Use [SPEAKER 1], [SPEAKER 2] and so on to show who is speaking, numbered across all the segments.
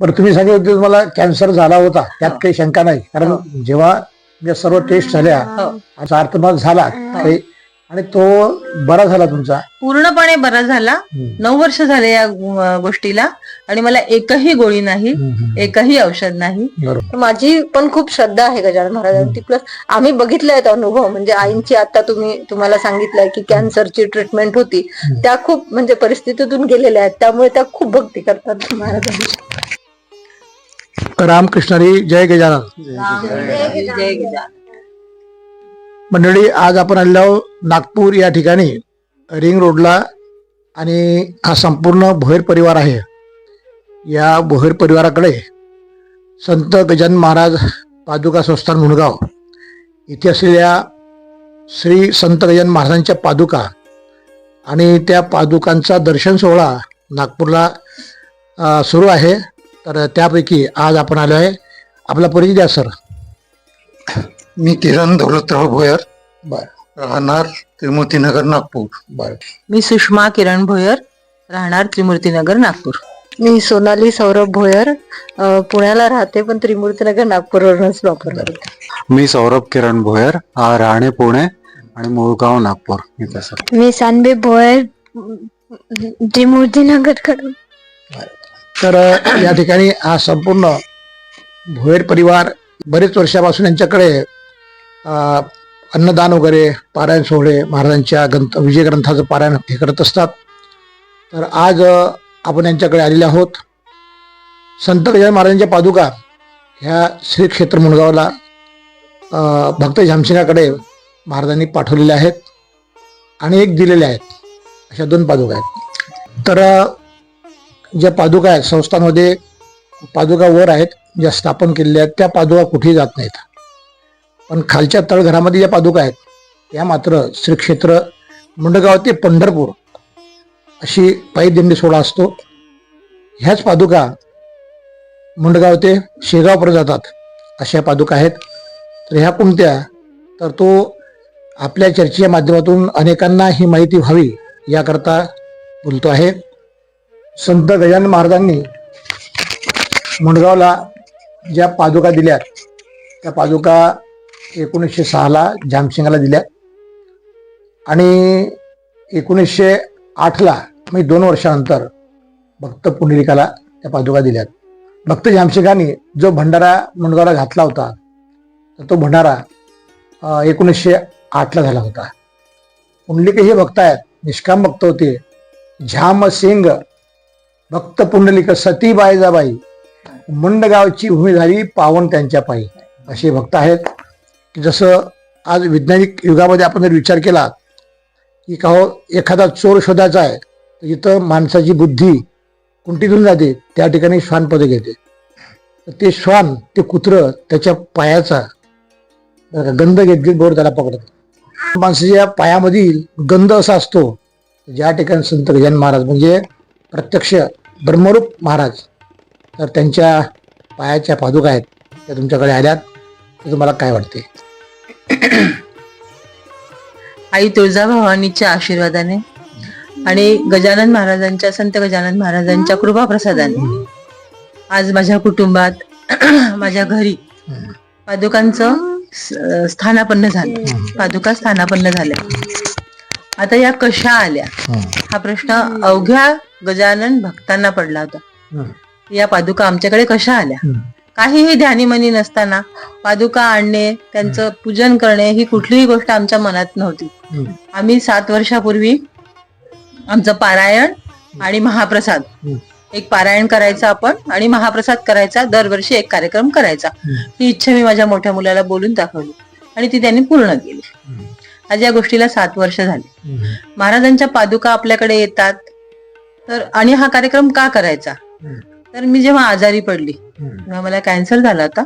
[SPEAKER 1] बरं तुम्ही सांगितलं होतं तुम्हाला कॅन्सर झाला होता. त्यात काही शंका नाही. कारण जेव्हा या सर्व टेस्ट झाल्या
[SPEAKER 2] हो.
[SPEAKER 1] याचा अर्थ मग झाला. काही- आणि तो बरा झाला तुमचा.
[SPEAKER 2] पूर्णपणे बरा झाला. नऊ वर्ष झाले या गोष्टीला. आणि मला एकही गोळी नाही. एकही औषध नाही.
[SPEAKER 1] बरोबर.
[SPEAKER 3] माझी पण खूप श्रद्धा आहे गजानन महाराजांची. प्लस आम्ही बघितले आहेत अनुभव. म्हणजे आईंची आता तुम्ही तुम्हाला सांगितलंय की कॅन्सरची ट्रीटमेंट होती. त्या खूप म्हणजे परिस्थितीतून गेलेल्या आहेत. त्यामुळे त्या खूप भक्ती करतात महाराजांची.
[SPEAKER 1] रामकृष्णारी जय गजानन. मंडळी आज आपण आलेलो नागपूर या ठिकाणी रिंग रोडला आणि हा संपूर्ण भोईर परिवार आहे. या भोईर परिवाराकडे संत गजानन महाराज पादुका संस्थान मुणगाव इथे असलेल्या श्री संत गजानन महाराजांच्या पादुका आणि त्या पादुकांचा दर्शन सोहळा नागपूरला सुरू आहे. तर त्यापैकी आज आपण आलो आहे आपला परिचय द्या सर.
[SPEAKER 4] मी किरण दौलतराव भोयर.
[SPEAKER 1] बर.
[SPEAKER 4] राहणार त्रिमूर्तीनगर नागपूर.
[SPEAKER 1] बर.
[SPEAKER 2] मी सुषमा किरण भोयर. राहणार त्रिमूर्तीनगर नागपूर.
[SPEAKER 3] मी सोनाली सौरभ भोयर. अं, पुण्याला राहते पण त्रिमूर्तीनगर नागपूरवरूनच वापर करते
[SPEAKER 5] मी सौरभ किरण भोयर. हा राहणे पुणे आणि मुळगाव नागपूर. इथे सर.
[SPEAKER 6] मी सानबी भोयर त्रिमूर्तीनगरकडून
[SPEAKER 1] तर या ठिकाणी हा संपूर्ण भोयर परिवार बरेच वर्षापासून यांच्याकडे अन्नदान वगैरे पारायण सोहळे महाराजांच्या ग्रंथ विजय ग्रंथाचं पारायण हे करत असतात. तर आज आपण यांच्याकडे आलेले आहोत. संत गजानन महाराजांच्या पादुका ह्या श्री क्षेत्र मुळगावला भक्त झामसिंगाकडे महाराजांनी पाठवलेल्या आहेत आणि एक दिलेल्या आहेत. अशा दोन पादुका आहेत. तर ज्या पादुका आहेत संस्थांमध्ये पादुका वर आहेत ज्या स्थापन केलेल्या आहेत त्या पादुका कुठेही जात नाहीत. पण खालच्या तळघरामध्ये ज्या पादुका आहेत त्या मात्र श्री क्षेत्र मुंडगाव ते पंढरपूर अशी पायी दिंडी सोहळा असतो. ह्याच पादुका मुंडगाव ते शेगावपर्यंत जातात अशा पादुका आहेत. तर ह्या कोणत्या? तर तो आपल्या चर्चेच्या माध्यमातून अनेकांना ही माहिती व्हावी याकरता बोलतो आहे. संत गजानन महाराजांनी मुंडगावला ज्या पादुका दिल्यात त्या पादुका एकोणीसशे सहाला झामसिंगाला दिल्या आणि एकोणीसशे आठला म्हणजे दोन वर्षानंतर भक्त पुंडलिकाला त्या पादुका दिल्यात. भक्त जामसिंगांनी जो भंडारा मुंडगावला घातला होता तर तो भंडारा एकोणीसशे आठला झाला होता. पुंडलिक हे भक्त आहेत निष्काम भक्त होते. झामसिंग भक्त पुंडलिक सती बायजाबाई मुंडगावची भूमी झाली पावन त्यांच्या पायी. असे भक्त आहेत. की जसं आज वैज्ञानिक युगामध्ये आपण जर विचार केला की का हो एखादा चोर शोधायचा आहे तर इथं माणसाची बुद्धी कुंटीतून जाते त्या ठिकाणी श्वान पद घेते. तर ते श्वान ते कुत्रं त्याच्या पायाचा गंध घेत घेत बरोबर त्याला पकडत माणसाच्या पायामधील गंध असा असतो ज्या ठिकाणी संत गजानन महाराज म्हणजे प्रत्यक्ष ब्रह्मरूप महाराज तर त्यांच्या पायाच्या पादुका आहेत त्या तुमच्याकडे आल्यात तर तुम्हाला काय वाटते?
[SPEAKER 2] आई तुळजाभवानीच्या आशीर्वादाने आणि गजानन महाराजांच्या संत गजानन महाराजांच्या कृपा प्रसादाने आज माझ्या कुटुंबात माझ्या घरी पादुकांचं स्थानापन्न झालं. पादुका स्थानापन्न झाल्या. आता या कशा आल्या? हा. प्रश्न अवघ्या गजानन भक्तांना पडला होता. या पादुका आमच्याकडे कशा आल्या. काहीही ध्यानीमनी नसताना पादुका आणणे त्यांचं पूजन करणे ही कुठलीही गोष्ट आमच्या मनात नव्हती. आम्ही सात वर्षापूर्वी आमचं पारायण आणि महाप्रसाद. एक पारायण करायचं आपण आणि महाप्रसाद करायचा दरवर्षी एक कार्यक्रम करायचा. ही इच्छा मी माझ्या मोठ्या मुलाला बोलून दाखवली आणि ती त्यांनी पूर्ण केली. आज या गोष्टीला सात वर्ष झाली. महाराजांच्या पादुका आपल्याकडे येतात. तर आणि हा कार्यक्रम का करायचा. तर मी जेव्हा आजारी पडली तेव्हा मला कॅन्सर झाला होता.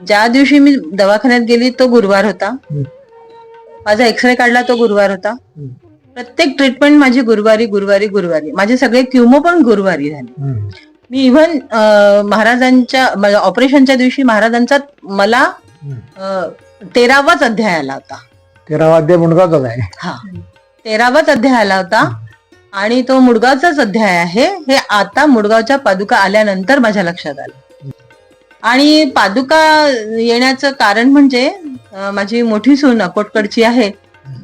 [SPEAKER 2] ज्या दिवशी मी दवाखान्यात गेली तो गुरुवार होता. माझा एक्सरे काढला तो गुरुवार होता. प्रत्येक ट्रीटमेंट माझी गुरुवारी गुरुवारी गुरुवारी. माझे सगळे क्युमो पण गुरुवारी झाले. मी इव्हन महाराजांच्या ऑपरेशनच्या दिवशी महाराजांचा मला तेरावाच अध्याय आला होता.
[SPEAKER 1] तेरावा अध्याय मुंडगावचाच आहे.
[SPEAKER 2] हा. तेरावाच अध्याय आला होता. आणि तो मुडगावचाच अध्याय आहे. हे आता मुडगावच्या पादुका आल्यानंतर माझ्या लक्षात आलं. आणि पादुका येण्याचं कारण म्हणजे अं, माझी मोठी सून अकोटकडची आहे.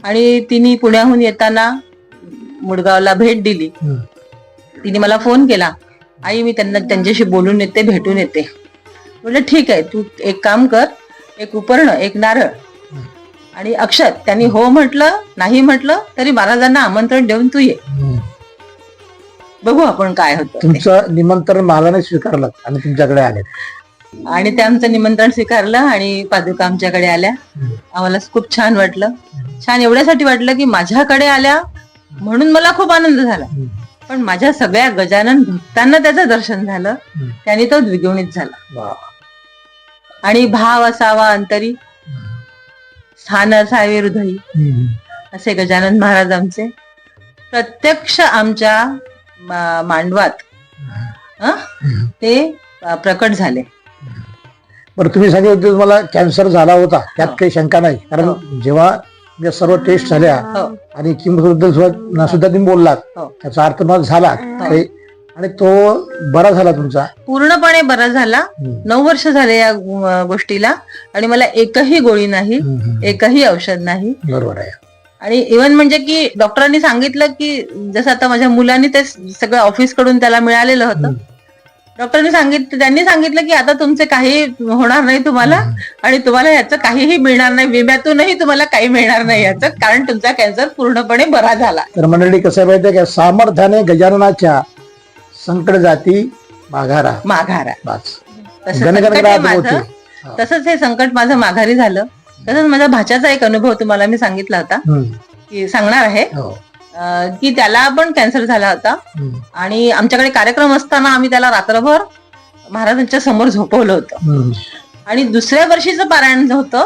[SPEAKER 2] आणि तिने पुण्याहून येताना मुडगावला भेट दिली.
[SPEAKER 1] हम्म.
[SPEAKER 2] तिने मला फोन केला. आई मी त्यांना त्यांच्याशी बोलून येते भेटून येते. म्हटलं ठीक आहे तू एक काम कर. एक उपर्ण एक नारळ आणि अक्षत त्यांनी हो म्हटलं नाही म्हटलं तरी महाराजांना आमंत्रण देऊन तू ये. बघू आपण काय होतं.
[SPEAKER 1] तुमचं निमंत्रण महाराजाने स्वीकारलं आणि तुमच्याकडे आले.
[SPEAKER 2] आणि ते आमचं निमंत्रण स्वीकारलं आणि पादुका आमच्याकडे आल्या. आम्हाला खूप छान वाटलं. छान एवढ्यासाठी वाटलं की माझ्याकडे आल्या म्हणून मला खूप आनंद झाला. पण माझ्या सगळ्या गजानन भक्तांना त्याचं दर्शन झालं. त्याने तो द्विगुणित झाला. आणि भाव असावा अंतरी. स्थान असावे हृदयी. असे गजानन महाराज आमचे. प्रत्यक्ष आमच्या मांडवात हं? ते प्रकट झाले.
[SPEAKER 1] बरं तुम्ही सांगितलं तुम्हाला कॅन्सर झाला होता. त्यात
[SPEAKER 2] हो.
[SPEAKER 1] काही शंका नाही. कारण जेव्हा या सर्व टेस्ट झाल्या
[SPEAKER 2] हो.
[SPEAKER 1] आणि किमबद्दल सुद्धा सुद्धा तुम्ही बोललात
[SPEAKER 2] हो.
[SPEAKER 1] त्याचा अर्थ मग झाला. काही- आणि तो बरा झाला तुमचा?
[SPEAKER 2] पूर्णपणे बरा झाला. नऊ वर्ष झाले या गोष्टीला. आणि मला एकही गोळी नाही. एकही औषध नाही.
[SPEAKER 1] बरोबर आहे.
[SPEAKER 2] आणि इव्हन म्हणजे की डॉक्टरांनी सांगितलं की जसं आता माझ्या मुलांनी ते सगळं ऑफिसकडून त्याला मिळालेलं होतं. डॉक्टरांनी सांगितलं त्यांनी सांगितलं की आता तुमचे काही होणार नाही तुम्हाला आणि तुम्हाला याचं काहीही मिळणार नाही. विम्यातूनही तुम्हाला काही मिळणार नाही याचं. कारण तुमचा कॅन्सर पूर्णपणे बरा झाला.
[SPEAKER 1] तर मंडळी कसं माहितीये का? सामर्थ्याने गजाननाच्या संकट जाती माघारा.
[SPEAKER 2] माघारा. तसं संकट हे माझं. तसंच हे संकट माझं माघारी झालं. तसंच माझ्या भाच्याचा एक अनुभव तुम्हाला मी सांगितला होता. की सांगणार आहे.
[SPEAKER 1] हो.
[SPEAKER 2] की त्याला पण कॅन्सर झाला होता. आणि आमच्याकडे कार्यक्रम असताना आम्ही त्याला रात्रभर महाराजांच्या समोर झोपवलं होतं. आणि दुसऱ्या वर्षीचं पारायण होतं.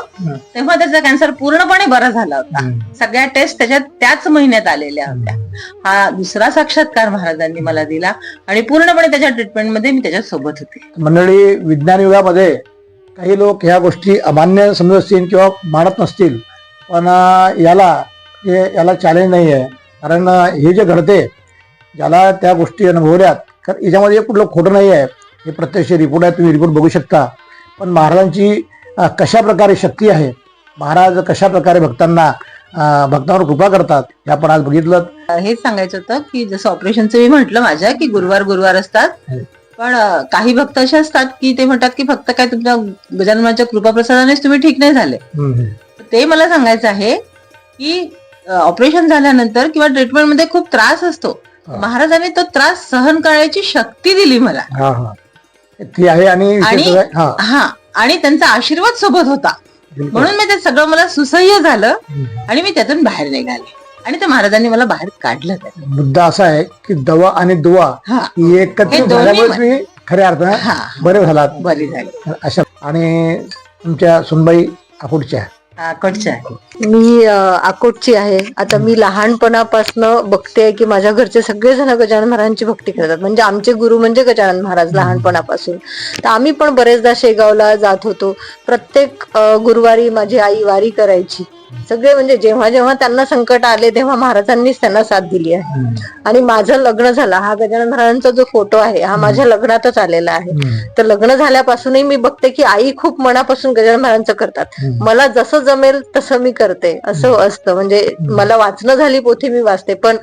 [SPEAKER 2] तेव्हा त्याचा कॅन्सर पूर्णपणे बरा झाला होता. सगळ्या टेस्ट त्याच्यात त्याच महिन्यात आलेल्या होत्या. हा दुसरा साक्षात्कार महाराजांनी मला दिला आणि पूर्णपणे त्याच्या ट्रीटमेंटमध्ये मी त्याच्या सोबत होते.
[SPEAKER 1] मंडळी विज्ञान युगामध्ये काही लोक ह्या गोष्टी अमान्य समजत असतील किंवा मानत नसतील पण याला याला चॅलेंज नाही आहे कारण हे जे घडते ज्याला त्या गोष्टी अनुभवल्यात कारण याच्यामध्ये कुठलं खोटं नाही आहे हे प्रत्यक्ष रिपोर्ट आहे तुम्ही रिपोर्ट बघू शकता. पण महाराजांची कशा प्रकारे शक्ती आहे? महाराज कशा प्रकारे भक्तांना भक्तांवर कृपा करतात हे आपण आज बघितलं.
[SPEAKER 2] हेच सांगायचं होतं की जसं ऑपरेशनचं मी म्हटलं माझ्या की गुरुवार गुरुवार असतात.
[SPEAKER 1] हं.
[SPEAKER 2] पण काही भक्त असे असतात की ते म्हणतात की फक्त काय तुमच्या गजाननाच्या कृपाप्रसादानेच तुम्ही ठीक नाही झाले. ते मला सांगायचं आहे की ऑपरेशन झाल्यानंतर किंवा ट्रीटमेंटमध्ये खूप त्रास असतो. महाराजांनी तो त्रास सहन करण्याची शक्ती दिली मला.
[SPEAKER 1] ती आहे आणि हा.
[SPEAKER 2] हा आणि त्यांचा आशीर्वाद सोबत होता.
[SPEAKER 1] बिलकुल.
[SPEAKER 2] म्हणून मी ते सगळं मला सुसह्य झालं
[SPEAKER 1] हम्म.
[SPEAKER 2] आणि मी त्यातून बाहेर निघाले. आणि त्या महाराजांनी मला बाहेर काढलं त्यातून.
[SPEAKER 1] मुद्दा असा आहे की दवा आणि दुवा
[SPEAKER 2] हा.
[SPEAKER 1] ही एकत्रित
[SPEAKER 2] हे दोन्ही
[SPEAKER 1] झाल्यामुळे तुम्ही खऱ्या अर्थानं
[SPEAKER 2] हा.
[SPEAKER 1] बरे झालात.
[SPEAKER 2] बरी झाली.
[SPEAKER 1] अशा आणि तुमच्या सुनबाई अकोटच्या
[SPEAKER 2] आहे.
[SPEAKER 3] मी अकोटची आहे. आता मी लहानपणापासून बघते की माझ्या घरचे सगळेजण गजानन महाराजांची भक्ती करतात. म्हणजे आमचे गुरु म्हणजे गजानन महाराज लहानपणापासून. तर आम्ही पण बरेचदा शेगावला जात होतो. प्रत्येक गुरुवारी माझी आई वारी करायची. सगळे म्हणजे जेव्हा जेव्हा त्यांना संकट आले तेव्हा महाराजांनीच त्यांना साथ दिली आहे. आणि माझं लग्न झालं. हा गजानन महाराजांचा जो फोटो आहे हा माझ्या लग्नातच आलेला आहे. तर लग्न झाल्यापासूनही मी बघते की आई खूप मनापासून गजानन महाराजांचं करतात. मला जसं जमेल तसं मी करते. असं असतं. म्हणजे मला वाचणं झाली पोथी मी वाचते पण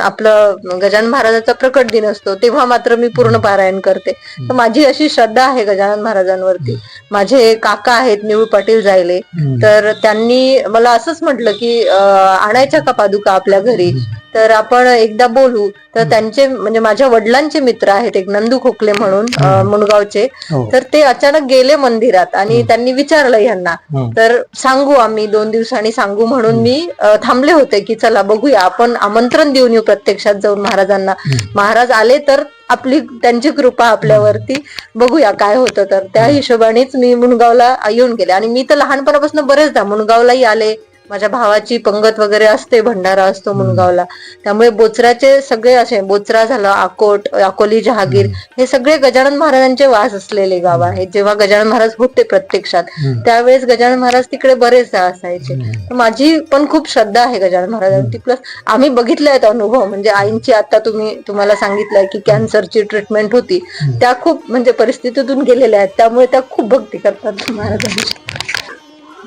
[SPEAKER 3] आपलं गजानन महाराजांचा प्रकट दिन असतो तेव्हा मात्र मी पूर्ण पारायण करते. तर माझी अशी श्रद्धा आहे गजानन महाराजांवरती. माझे काका आहेत निवळ पाटील जायले. तर त्यांनी मला असंच म्हटलं की आणायच्या का पादुका आपल्या घरी? तर आपण एकदा बोलू. तर त्यांचे म्हणजे माझ्या वडिलांचे मित्र आहेत एक नंदू खोकले म्हणून मुणगावचे
[SPEAKER 1] हो.
[SPEAKER 3] तर ते अचानक गेले मंदिरात आणि त्यांनी विचारलं यांना
[SPEAKER 1] हं.
[SPEAKER 3] तर सांगू आम्ही दोन दिवसांनी सांगू म्हणून मी थांबले होते की चला बघूया आपण आमंत्रण देऊन येऊ प्रत्यक्षात जाऊन महाराजांना. महाराज आले तर आपली त्यांची कृपा आपल्यावरती बघूया काय होतं तर त्या हिशोबानेच मी मुणगावला येऊन गेले. आणि मी तर लहानपणापासून बरेचदा मुणगावलाही आले. माझ्या भावाची पंगत वगैरे असते भंडारा असतो मुनगावला. त्यामुळे बोचराचे सगळे असे बोचरा झालं अकोट अकोली जहागीर हे सगळे गजानन महाराजांचे वास असलेले गाव आहेत जेव्हा गजानन महाराज होते प्रत्यक्षात त्यावेळेस गजानन महाराज तिकडे बरेचदा असायचे. माझी पण खूप श्रद्धा आहे गजानन महाराजांची. प्लस आम्ही बघितले आहेत अनुभव म्हणजे आईंची आता तुम्ही तुम्हाला सांगितलंय की कॅन्सरची ट्रीटमेंट होती. त्या खूप म्हणजे परिस्थितीतून गेलेल्या आहेत. त्यामुळे त्या खूप भक्ती करतात महाराजांची.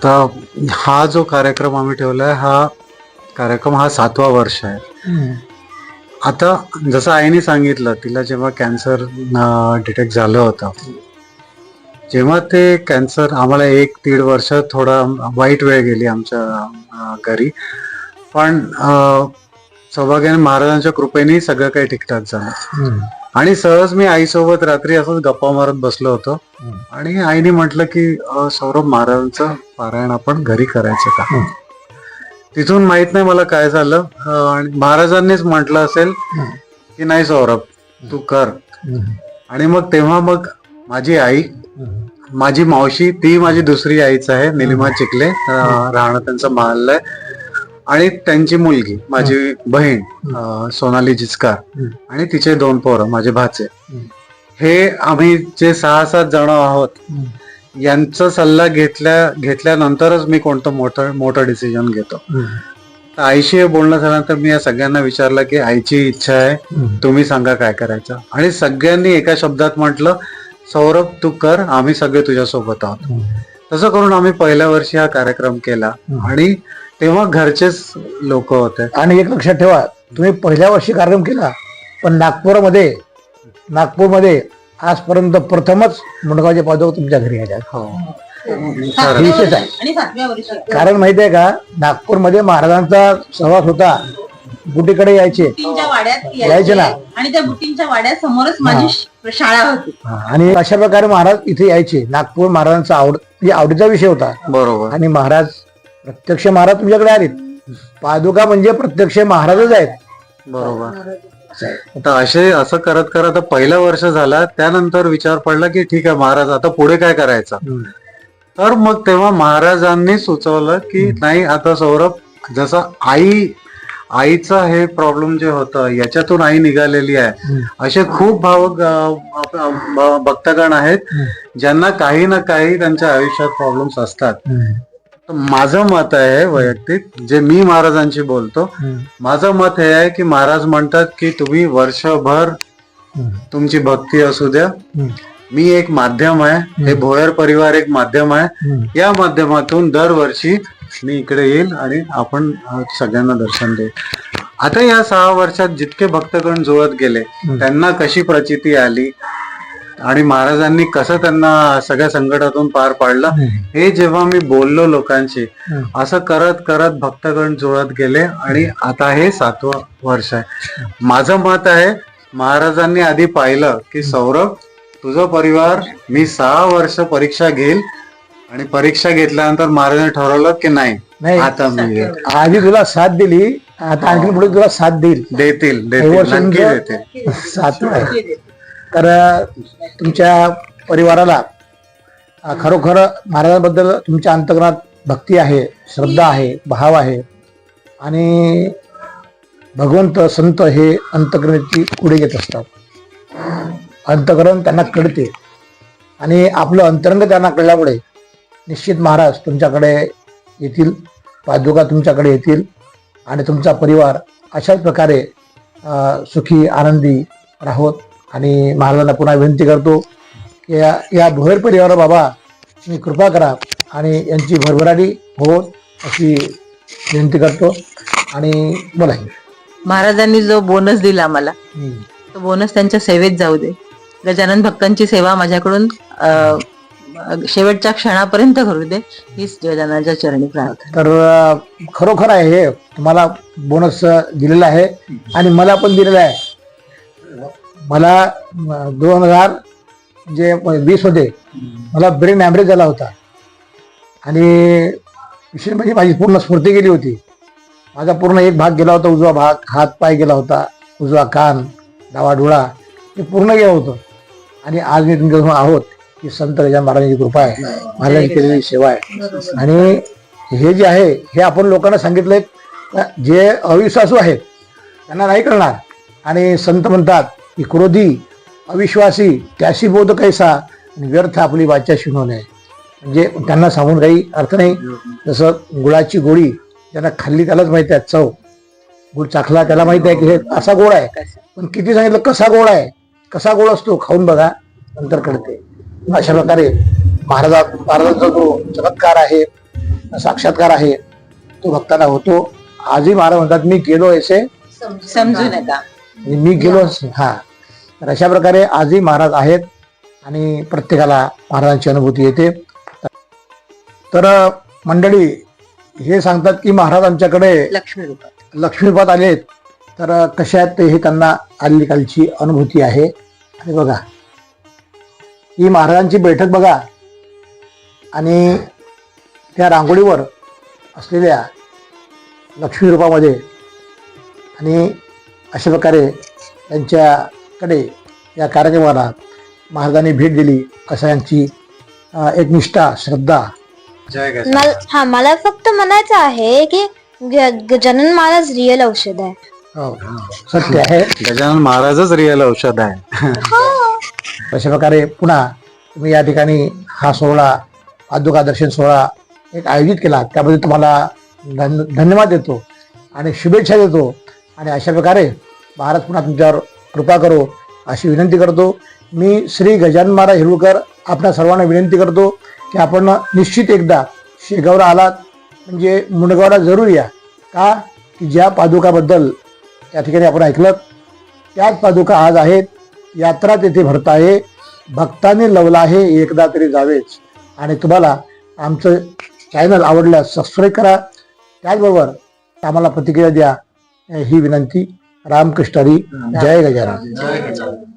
[SPEAKER 5] तर हा जो कार्यक्रम आम्ही ठेवलाय हा कार्यक्रम हा सातवा वर्ष आहे. आता जसं आईने सांगितलं तिला जेव्हा कॅन्सर डिटेक्ट झालं होतं जेव्हा ते कॅन्सर आम्हाला एक दीड वर्ष थोडा वाईट वेळ गेली आमच्या घरी. पण सौभाग्याने महाराजांच्या कृपेने सगळं काही ठीकठाक झालं. आणि सहज मी आईसोबत रात्री असंच गप्पा मारत बसलो होतो. आणि आईने म्हटलं की सौरभ महाराजांचं पारायण आपण घरी करायचं का? तिथून माहीत नाही मला काय झालं. आणि महाराजांनीच म्हटलं असेल की नाही सौरभ तू कर. आणि मग तेव्हा मग माझी आई माझी मावशी ती माझी दुसरी आईच आहे निलिमा चिखले राहणं त्यांचं महाल आहे. आणि त्यांची मुलगी माझी बहीण सोनाली जिचकार आणि तिचे दोन पोरं माझे भाचे. हे. आम्ही जे सहा सात जण आहोत यांचा सल्ला घेतल्या घेतल्यानंतरच मी कोणतं मोठं मोठं डिसिजन घेतो. तर आईशी हे बोलणं झाल्यानंतर मी या सगळ्यांना विचारलं की आईची इच्छा आहे तुम्ही सांगा काय करायचं? आणि सगळ्यांनी एका शब्दात म्हटलं सौरभ तू कर आम्ही सगळे तुझ्यासोबत आहोत. तसं करून आम्ही पहिल्या वर्षी हा कार्यक्रम केला आणि तेव्हा घरचेच लोक होते.
[SPEAKER 1] आणि एक लक्षात ठेवा तुम्ही पहिल्या वर्षी कार्यक्रम केला पण नागपूरमध्ये नागपूरमध्ये आजपर्यंत प्रथमच मुंडगावचे पादोक तुमच्या घरी आल्या.
[SPEAKER 5] हो.
[SPEAKER 1] हे विशेष आहे.
[SPEAKER 2] आणि सातव्या वर्षी.
[SPEAKER 1] कारण माहिती आहे का नागपूरमध्ये महाराजांचा सहवास होता. बुटीकडे यायचे.
[SPEAKER 2] बुटींच्या वाड्यात
[SPEAKER 1] यायचे. ना.
[SPEAKER 2] आणि त्या बुटींच्या वाड्यात समोरच माझी श- शाळा होती.
[SPEAKER 1] आणि अशा प्रकारे महाराज इथे यायचे. नागपूर महाराजांचा आवड म्हणजे आवडीचा विषय होता.
[SPEAKER 5] बरोबर.
[SPEAKER 1] आणि महाराज प्रत्यक्ष महाराज तुमच्याकडे आलेत. पादुका म्हणजे प्रत्यक्ष महाराजच आहेत.
[SPEAKER 5] बरोबर. तर असे असं करत करत आता पहिलं वर्ष झाला त्यानंतर विचार पडला की ठीक आहे महाराज आता पुढे काय करायचं? तर मग तेव्हा महाराजांनी सुचवलं की नाही आता सौरभ जसं आई आईचं हे प्रॉब्लेम जे होतं याच्यातून आई निघालेली आहे. असे खूप भावक अं, अं, भ- भक्तगण आहेत ज्यांना काही ना काही त्यांच्या आयुष्यात प्रॉब्लेम्स असतात. तर माझं मत आहे वैयक्तिक जे मी महाराजांशी बोलतो माझं मत हे आहे की महाराज म्हणतात की तुम्ही वर्षभर तुमची भक्ती असू द्या. मी एक माध्यम आहे हे भोयर परिवार एक माध्यम आहे. या माध्यमातून दरवर्षी मी इकडे येईल आणि आपण सगळ्यांना दर्शन देईल आता या सहा वर्षात जितके भक्तगण जुळत गेले त्यांना कशी प्रचिती आली? आणि महाराजांनी कसं त्यांना सगळ्या संकटातून पार पाडलं हे जेव्हा मी बोललो लोकांशी असं करत करत भक्तगण जुळत गेले आणि आता हे सातवं वर्ष आहे. माझं मत आहे महाराजांनी आधी पाहिलं की सौरभ तुझं परिवार मी सहा वर्ष परीक्षा घेईल आणि परीक्षा घेतल्यानंतर महाराजांनी ठरवलं की नाही
[SPEAKER 1] नाही.
[SPEAKER 5] आता मी.
[SPEAKER 1] आधी तुला साथ दिली आता आणखी पुढे तुला साथ देईल.
[SPEAKER 5] देतील
[SPEAKER 1] हे
[SPEAKER 5] देतील. नक्की देतील.
[SPEAKER 1] साथ तर तुमच्या परिवाराला खरोखर महाराजांबद्दल तुमच्या अंतकरणात भक्ती आहे श्रद्धा आहे भाव आहे आणि भगवंत संत हे अंतकरणाची पुढे घेत असतात. अंतकरण त्यांना कळते आणि आपलं अंतरंग त्यांना कळल्यामुळे निश्चित महाराज तुमच्याकडे येतील पादुका तुमच्याकडे येतील आणि तुमचा परिवार अशाच प्रकारे सुखी आनंदी राहोत. आणि महाराजांना पुन्हा विनंती करतो की या या भोयर परिवार बाबा तुम्ही कृपा करा आणि यांची भरभराटी होत अशी विनंती करतो. आणि बोला.
[SPEAKER 2] महाराजांनी जो बोनस दिला मला तो बोनस त्यांच्या सेवेत जाऊ दे. गजानन भक्तांची सेवा माझ्याकडून शेवटच्या क्षणापर्यंत करू दे. हीच गजाननाच्या चरणी प्रार्थना.
[SPEAKER 1] तर खरोखर आहे हे. तुम्हाला बोनस दिलेला आहे. आणि मला पण दिलेला आहे. मला दोन हजार जे वीसमध्ये मला ब्रेन हॅमरेज झाला होता. आणि विशेष म्हणजे माझी पूर्ण स्फूर्ती गेली होती. माझा पूर्ण एक भाग गेला होता उजवा भाग हात पाय गेला होता उजवा कान डावा डोळा हे पूर्ण गेलं होतं. आणि आज मी तुमच्यासमोर आहोत की संत गजानन महाराजांची कृपा आहे महाराजांची केलेली सेवा आहे. आणि हे जे आहे हे आपण लोकांना सांगितलंय जे अविश्वासू आहेत त्यांना नाही कळणार आणि संत म्हणतात की क्रोधी अविश्वासी त्याशी बोध कैसा आणि व्यर्थ आपली वाचा शिनो नये. म्हणजे त्यांना सांगून काही अर्थ नाही. जसं गुळाची गोळी ज्यांना खाल्ली त्यालाच माहिती आहे चव. गुळ चाखला त्याला माहिती आहे की हे असा गोड आहे. पण किती सांगितलं कसा गोड आहे? कसा गोड असतो? खाऊन बघा नंतर कळते. अशा प्रकारे महाराजा महाराजांचा जो चमत्कार आहे साक्षात्कार आहे तो भक्तांना होतो. आजही महाराज म्हणतात मी गेलो ऐसे
[SPEAKER 2] समजू नका.
[SPEAKER 1] मी गेलो असे- हा. तर अशा प्रकारे आजही महाराज आहेत आणि प्रत्येकाला महाराजांची अनुभूती येते. तर मंडळी हे सांगतात की महाराज आमच्याकडे
[SPEAKER 2] लक्ष्मी रूपात.
[SPEAKER 1] लक्ष्मीपात आलेत. तर कशा आहेत ते हे त्यांना आलेली कालची अनुभूती आहे. आणि बघा ही महाराजांची बैठक बघा. आणि त्या रांगोळीवर असलेल्या लक्ष्मी रूपामध्ये आणि अशा प्रकारे त्यांच्याकडे या कार्यक्रमाला महाराजांनी भेट दिली असं यांची एक निष्ठा श्रद्धा.
[SPEAKER 6] मला हा मला फक्त म्हणायचं आहे की ग- गजानन महाराज रिअल औषध आहे.
[SPEAKER 1] हो, सत्य आहे.
[SPEAKER 5] गजानन महाराजच रिअल औषध आहे.
[SPEAKER 1] अशा प्रकारे पुन्हा तुम्ही या ठिकाणी हा सोहळा पादुका दर्शन सोहळा एक आयोजित केला. त्याबद्दल तुम्हाला धन धन्यवाद देतो आणि शुभेच्छा देतो. आणि अशा प्रकारे महाराज पुन्हा तुमच्यावर कृपा करो अशी विनंती करतो. मी श्री गजानन महाराज हिरुळकर आपल्या सर्वांना विनंती करतो की आपण निश्चित एकदा शेगावला आलात. म्हणजे मुंडगावला जरूर या. का? की ज्या पादुकाबद्दल त्या ठिकाणी आपण ऐकलं त्याच पादुका आज आहेत. यात्रा तेथे भरत आहे. भक्ताने लवला आहे एकदा तरी जावेच. आणि तुम्हाला आमचं चॅनल आवडल्यास सबस्क्राईब करा. त्याचबरोबर आम्हाला प्रतिक्रिया द्या. ही विनंती. रामकृष्ण हरी जय गजानन।